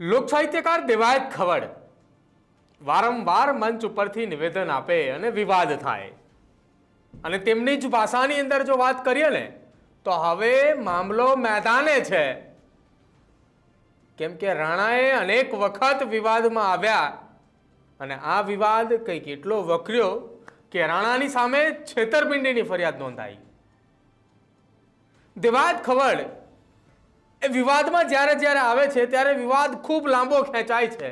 લોક સાહિત્યકાર દેવાયત ખવડ વારંવાર મંચ ઉપરથી નિવેદન આપે અને વિવાદ થાય. અને તેમની જ ભાષાની અંદર જો વાત કરીએ ને, તો હવે મામલો મેદાને છે. કેમ કે રાણાએ અનેક વખત વિવાદમાં આવ્યા અને આ વિવાદ કંઈક એટલો વકર્યો કે રાણાની સામે છેતરપિંડીની ફરિયાદ નોંધાઈ. દેવાયત ખવડ વિવાદમાં જ્યારે જ્યારે આવે છે, ત્યારે વિવાદ ખૂબ લાંબો ખેંચાય છે.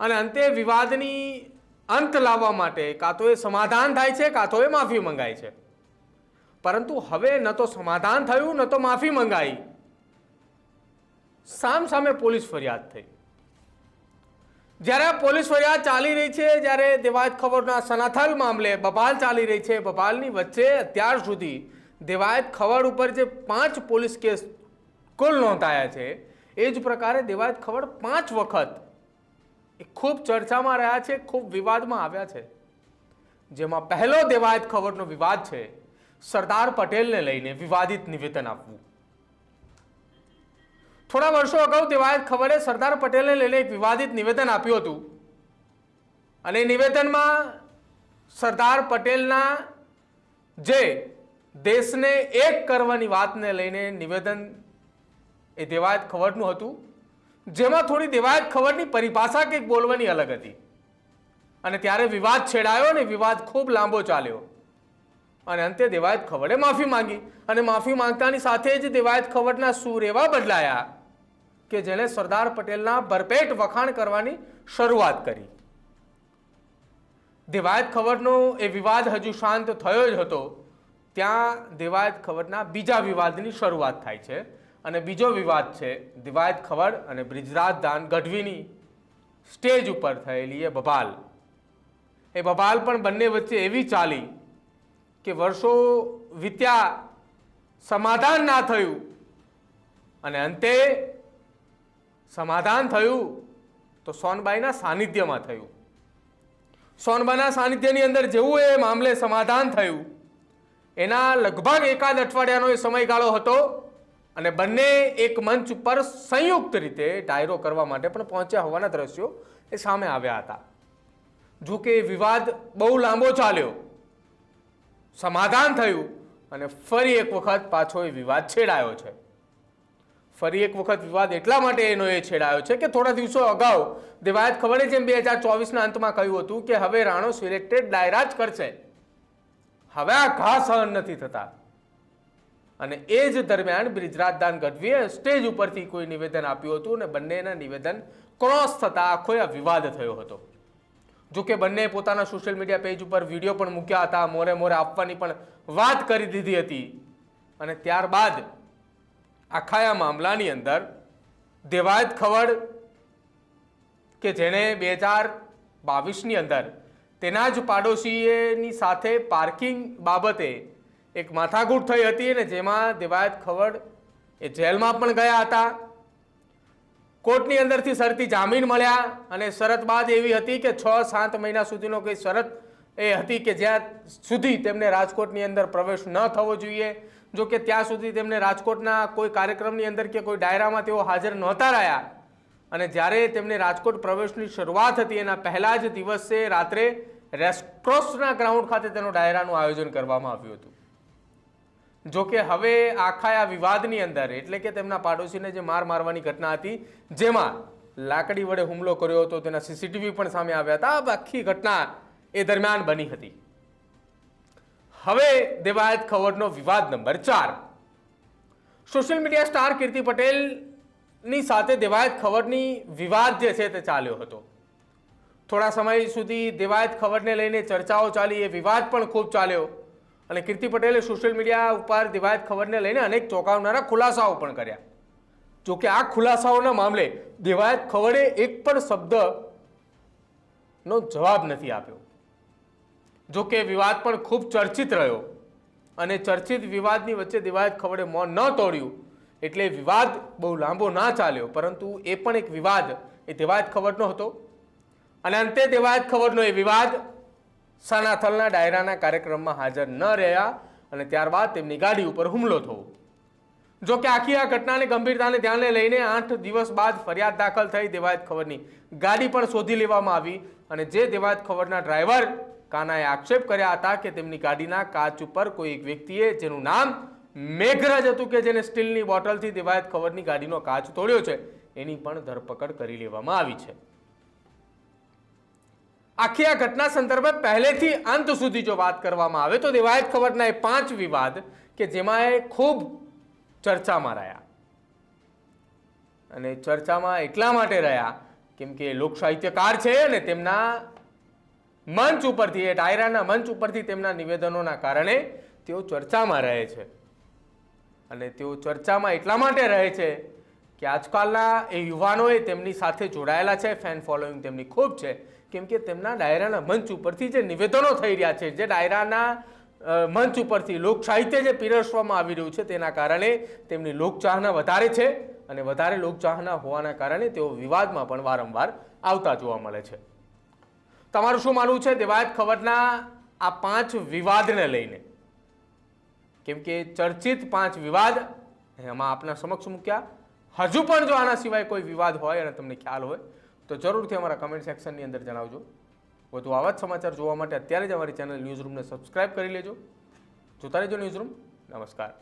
અને અંતે વિવાદની અંત લાવવા માટે કાં તો એ સમાધાન થાય છે, કાં તો એ માફી મંગાય છે. પરંતુ હવે ન તો સમાધાન થયું, ન તો માફી મંગાઈ. સામ સામે પોલીસ ફરિયાદ થઈ. જ્યારે પોલીસ ફરિયાદ ચાલી રહી છે, જ્યારે દેવાયત ખબરના સનાથલ મામલે બબાલ ચાલી રહી છે, બબાલની વચ્ચે અત્યાર સુધી દેવાયત ખબર ઉપર જે પાંચ પોલીસ કેસ કુલ નોંધાયા છે. એ જ પ્રકારે દેવાયત ખબર પાંચ વખત એ ખૂબ ચર્ચામાં રહ્યા છે, ખૂબ વિવાદમાં આવ્યા છે. જેમાં પહેલો દેવાયત ખબરનો વિવાદ છે, સરદાર પટેલને લઈને વિવાદિત નિવેદન આપવું. થોડા વર્ષો અગાઉ દેવાયત ખબરે સરદાર પટેલને લઈને એક વિવાદિત નિવેદન આપ્યું હતું. અને નિવેદનમાં સરદાર પટેલના જે દેશને એક કરવાની વાતને લઈને નિવેદન એ દેવાયત ખબરનું હતું. જેમાં થોડી દેવાયત ખબરની પરિભાષા કંઈક બોલવાની અલગ હતી. અને ત્યારે વિવાદ છેડાયો અને વિવાદ ખૂબ લાંબો ચાલ્યો. અને અંતે દેવાયત ખબરે માફી માંગી. અને માફી માંગતાની સાથે જ દેવાયત ખબરના સૂર એવા બદલાયા કે જેણે સરદાર પટેલના ભરપેટ વખાણ કરવાની શરૂઆત કરી. દેવાયત ખબરનો એ વિવાદ હજુ શાંત થયો જ હતો. ત્યાં દેવાયત ખબરના બીજા વિવાદની શરૂઆત થાય છે. અને બીજો વિવાદ છે, દિવાયત ખબર અને બ્રિજરાજ દાન ગઢવીની સ્ટેજ ઉપર થયેલી એ બબાલ. એ બબાલ પણ બંને વચ્ચે એવી ચાલી કે વર્ષો વીત્યા સમાધાન ના થયું અને અંતે સમાધાન થયું તો સોનબાઈના સાનિધ્યમાં થયું. સોનબાના સાનિધ્યની અંદર જેવું એ મામલે સમાધાન થયું, એના લગભગ એકાદ અઠવાડિયાનો એ સમયગાળો હતો અને બંને એક મંચ ઉપર સંયુક્ત રીતે ડાયરો કરવા માટે પણ પહોંચ્યા હોવાના દ્રશ્યો એ સામે આવ્યા હતા. જો કે વિવાદ બહુ લાંબો ચાલ્યો. સમાધાન થયું અને ફરી એક વખત પાછો એ વિવાદ છેડાયો છે. ફરી એક વખત વિવાદ એટલા માટે એનો એ છેડાયો છે કે થોડા દિવસો અગાઉ દેવાયત ખબરે જેમ બે હજાર ચોવીસના અંતમાં કહ્યું હતું કે હવે રાણો સિલેક્ટેડ ડાયરા જ કરશે. હવે આ ઘા સહન નથી થતા. અને એ જ દરમિયાન બ્રિજરાજદાન ગઢવીએ સ્ટેજ ઉપરથી કોઈ નિવેદન આપ્યું હતું અને બંનેના નિવેદન ક્રોસ થતાં આખો વિવાદ થયો હતો. જો કે બંને પોતાના સોશિયલ મીડિયા પેજ ઉપર વીડિયો પણ મૂક્યા હતા, મોરે મોરે આપવાની પણ વાત કરી દીધી હતી. અને ત્યારબાદ આખા આ મામલાની અંદર દેવાયત ખવડ કે જેણે બે હજાર બાવીસની અંદર તેના જ પાડોશીએની સાથે પાર્કિંગ બાબતે એક માથાકૂટ થઈ હતી અને જેમાં દેવાયત ખવડ એ જેલમાં પણ ગયા હતા. કોર્ટની અંદરથી શરતી જામીન મળ્યા અને શરત બાદ એવી હતી કે છ સાત મહિના સુધીનો કોઈ શરત એ હતી કે જ્યાં સુધી તેમને રાજકોટની અંદર પ્રવેશ ન થવો જોઈએ. જો કે ત્યાં સુધી તેમને રાજકોટના કોઈ કાર્યક્રમની અંદર કે કોઈ ડાયરામાં તેઓ હાજર નહોતા રહ્યા. અને જ્યારે તેમને રાજકોટ પ્રવેશની શરૂઆત હતી, એના પહેલા જ દિવસે રાત્રે રેસક્રોસના ગ્રાઉન્ડ ખાતે તેનો ડાયરાનું આયોજન કરવામાં આવ્યું હતું. જો કે હવે આખા આ વિવાદની અંદર, એટલે કે તેમના પાડોશીને જે માર મારવાની ઘટના હતી, જેમાં લાકડી વડે હુમલો કર્યો હતો, તેના સીસીટીવી પણ સામે આવ્યા હતા આખી ઘટના એ દરમિયાન બની હતી. હવે દેવાયત ખબરનો વિવાદ નંબર ચાર. સોશિયલ મીડિયા સ્ટાર કીર્તિ પટેલની સાથે દેવાયત ખબરની વિવાદ જે છે તે ચાલ્યો હતો. થોડા સમય સુધી દેવાયત ખબરને લઈને ચર્ચાઓ ચાલી, એ વિવાદ પણ ખૂબ ચાલ્યો. અને કીર્તિ પટેલે સોશિયલ મીડિયા ઉપર દિવાયત ખબરને લઈને અનેક ચોંકાવનારા ખુલાસાઓ પણ કર્યા. જોકે આ ખુલાસાઓના મામલે દિવાયત ખબરે એક પણ શબ્દનો જવાબ નથી આપ્યો. જોકે વિવાદ પણ ખૂબ ચર્ચિત રહ્યો અને ચર્ચિત વિવાદની વચ્ચે દિવાયત ખબરે મોં ન તોડ્યું એટલે વિવાદ બહુ લાંબો ના ચાલ્યો. પરંતુ એ પણ એક વિવાદ, એ દિવાયત ખબરનો હતો. અને અંતે દેવાયત ખબરનો એ વિવાદ સનાથલના ડાયરાના કાર્યક્રમમાં હાજર ન રહ્યા અને ત્યારબાદ તેમની ગાડી ઉપર હુમલો થયો. જો કે આખી આ ઘટનાની ગંભીરતાને ધ્યાને લઈને આઠ દિવસ બાદ ફરિયાદ દાખલ થઈ દેવાયત ખબરની ગાડી પણ શોધી લેવામાં આવી અને જે દેવાયત ખબરના ડ્રાઈવર કાનાએ આક્ષેપ કર્યા હતા કે તેમની ગાડીના કાચ ઉપર કોઈ એક વ્યક્તિએ, જેનું નામ મેઘરાજ હતું કે જેને સ્ટીલની બોટલથી દેવાયત ખબરની ગાડીનો કાચ તોડ્યો છે, એની પણ ધરપકડ કરી લેવામાં આવી છે. આખી આ ઘટના સંદર્ભે પહેલેથી અંત સુધી જો વાત કરવામાં આવે તો રિવાયત ખબરના એ પાંચ વિવાદ કે જેમાં એ ખૂબ ચર્ચામાં રહ્યા. અને ચર્ચામાં એટલા માટે રહ્યા કેમ કે લોક સાહિત્યકાર છે અને તેમના મંચ ઉપરથી, એ ડાયરાના મંચ ઉપરથી તેમના નિવેદનોના કારણે તેઓ ચર્ચામાં રહે છે. અને તેઓ ચર્ચામાં એટલા માટે રહે છે કે આજકાલના એ યુવાનોએ તેમની સાથે જોડાયેલા છે, ફેન ફોલોઈંગ તેમની ખૂબ છે. કેમ કે તેમના ડાયરાના મંચ ઉપરથી જે નિવેદનો થઈ રહ્યા છે, જે ડાયરાના મંચ ઉપરથી લોક સાહિત્ય જે પીરસવામાં આવી રહ્યું છે તેના કારણે તેમની લોકચાહના વધારે છે અને વધારે લોકચાહના હોવાના કારણે તેઓ વિવાદમાં પણ વારંવાર આવતા જોવા મળે છે. તમારું શું માનવું છે? દેવાયત ખબરના આ પાંચ વિવાદને લઈને. કેમ કે ચર્ચિત પાંચ વિવાદ એમાં આપના સમક્ષ મૂક્યા. હજુ પણ જો આના સિવાય કોઈ વિવાદ હોય અને તમને ખ્યાલ હોય તો જરૂરથી અમારા કમેન્ટ સેક્શનની અંદર જણાવજો. વધુ આવા જ સમાચાર જોવા માટે અત્યારે જ અમારી ચેનલ ન્યૂઝરૂમને સબસ્ક્રાઇબ કરી લેજો. જોતા રહેજો ન્યૂઝરૂમ નમસ્કાર.